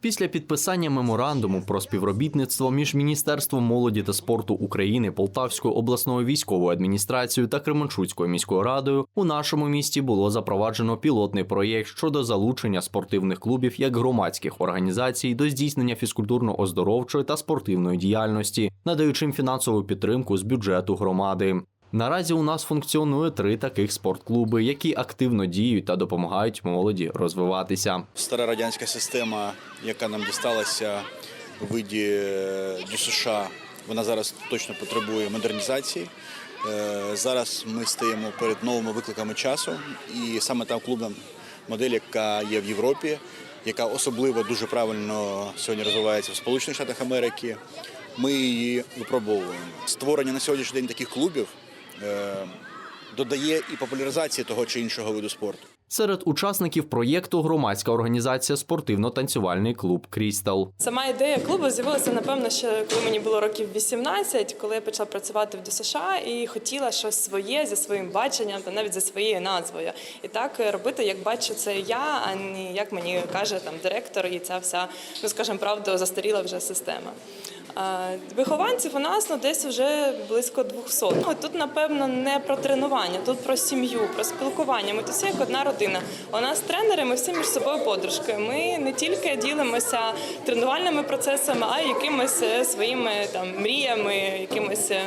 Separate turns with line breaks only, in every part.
Після підписання меморандуму про співробітництво між Міністерством молоді та спорту України, Полтавською обласною військовою адміністрацією та Кременчуцькою міською радою у нашому місті було запроваджено пілотний проєкт щодо залучення спортивних клубів як громадських організацій до здійснення фізкультурно-оздоровчої та спортивної діяльності, надаючи їм фінансову підтримку з бюджету громади. Наразі у нас функціонує три таких спортклуби, які активно діють та допомагають молоді розвиватися.
Стара радянська система, яка нам дісталася у виді е, ДЮСШ, вона зараз точно потребує модернізації. Е, Зараз ми стоїмо перед новими викликами часу, і саме та клубна модель, яка є в Європі, яка особливо дуже правильно сьогодні розвивається в Сполучених Штатах Америки. Ми її випробовуємо. Створення на сьогоднішній день таких клубів додає і популяризації того чи іншого виду спорту.
Серед учасників проєкту громадська організація спортивно-танцювальний клуб Крістал.
Сама ідея клубу з'явилася, напевно, ще коли мені було років 18, коли я почала працювати в ДЮСШ і хотіла щось своє зі своїм баченням та навіть зі своєю назвою. І так е, робити, як бачу це я, а не як мені каже там директор, і ця вся, ну скажімо правду, застаріла вже система. Вихованців у нас ну, десь вже близько 200. Ну, Тут, напевно, не про тренування, тут про сім'ю, про спілкування. Ми тут всі як одна родина. У нас тренери, ми всі між собою подружки. Ми не тільки ділимося тренувальними процесами, а й якимись е, своїми там мріями, якимись. е,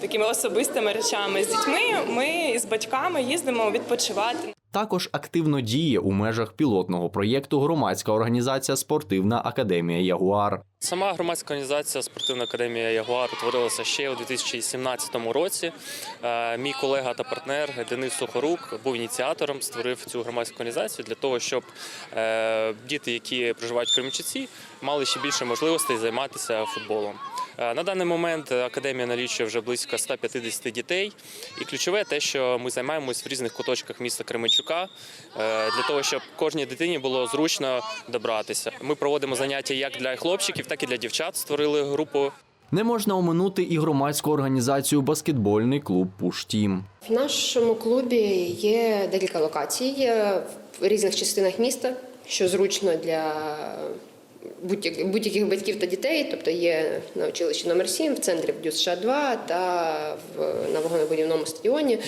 Такими особистими речами з дітьми ми з батьками їздимо відпочивати.
Також активно діє у межах пілотного проєкту громадська організація Спортивна академія Ягуар.
Сама громадська організація Спортивна академія Ягуар утворилася ще у 2017 році. Е, Мій колега та партнер Денис Сухорук був ініціатором, створив цю громадську організацію для того, щоб е, діти, які проживають в Кременчуці, мали ще більше можливостей займатися футболом. Е, На даний момент академія налічує вже близько 150 дітей, і ключове те, що ми займаємось в різних куточках міста Кременчука е, для того, щоб кожній дитині було зручно добратися. Ми проводимо заняття як для хлопчиків, так і для дівчат. Створили групу
Не можна оминути і громадську організацію баскетбольний клуб Пуштім.
В нашому клубі є декілька локацій е, в різних частинах міста, що зручно для будь-яких батьків та дітей. Тобто є на училищі номер 7 в центрі в ДЮСШ 2 та на вагонобудівному стадіоні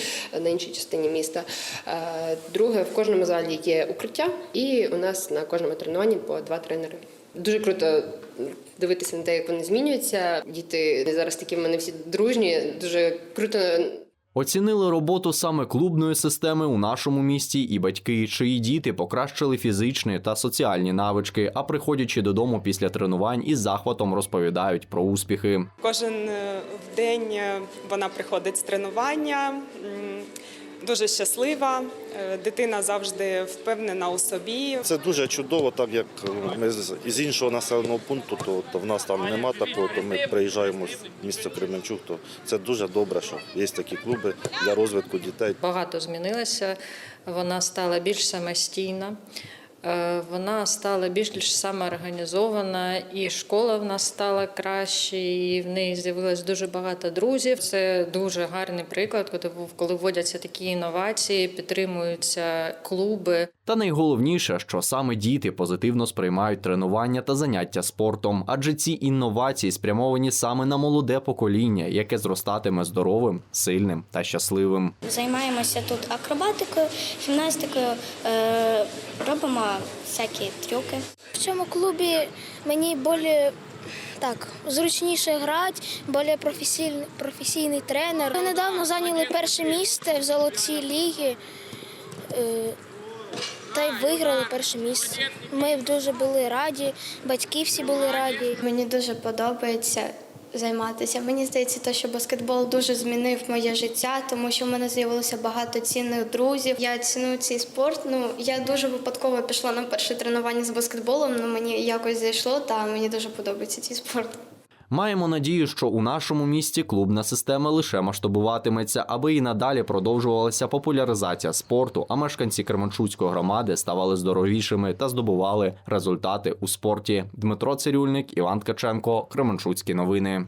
на іншій частині міста. Е, Друге, в кожному залі є укриття, і у нас на кожному тренуванні по два тренери. Дуже круто дивитися на те, як вони змінюються. Діти зараз такі в мене всі дружні. Дуже круто
Оцінили роботу саме клубної системи у нашому місті і батьки, чиї діти покращили фізичні та соціальні навички, а приходячи додому після тренувань із захватом розповідають про успіхи.
Кожен е, день е, вона приходить з тренування, дуже щаслива. Е, Дитина завжди впевнена у собі.
Це дуже чудово, так як ми з іншого населеного пункту, то, то в нас там нема такого, то ми приїжджаємо в місто Кременчук, то це дуже добре, що є такі клуби для розвитку дітей.
Багато змінилося. Вона стала більш самостійна. Е, Вона стала більш самоорганізована, і школа в нас стала краще, і в неї з'явилось дуже багато друзів. Це дуже гарний приклад, коли коли вводяться такі інновації, підтримуються клуби.
Та найголовніше, що саме діти позитивно сприймають тренування та заняття спортом, адже ці інновації спрямовані саме на молоде покоління, яке зростатиме здоровим, сильним та щасливим.
Займаємося тут акробатикою, гімнастикою, е, робимо всякі трюки.
В цьому клубі мені більш так зручніше грати, більш професійний, професійний тренер. Ми недавно зайняли перше місце в золотій лігі е, та й виграли перше місце. Ми дуже були раді, батьки всі були раді.
Мені дуже подобається займатися. Мені здається, те, що баскетбол дуже змінив моє життя, тому що в мене з'явилося багато цінних друзів. Я ціную цей спорт. Ну я дуже випадково пішла на перше тренування з баскетболом. Ну мені якось зайшло, та мені дуже подобається цей спорт.
Маємо надію, що у нашому місті клубна система лише масштабуватиметься, аби і надалі продовжувалася популяризація спорту, а мешканці Кременчуцької громади ставали здоровішими та здобували результати у спорті. Дмитро Цирюльник, Іван Ткаченко, Кременчуцькі новини.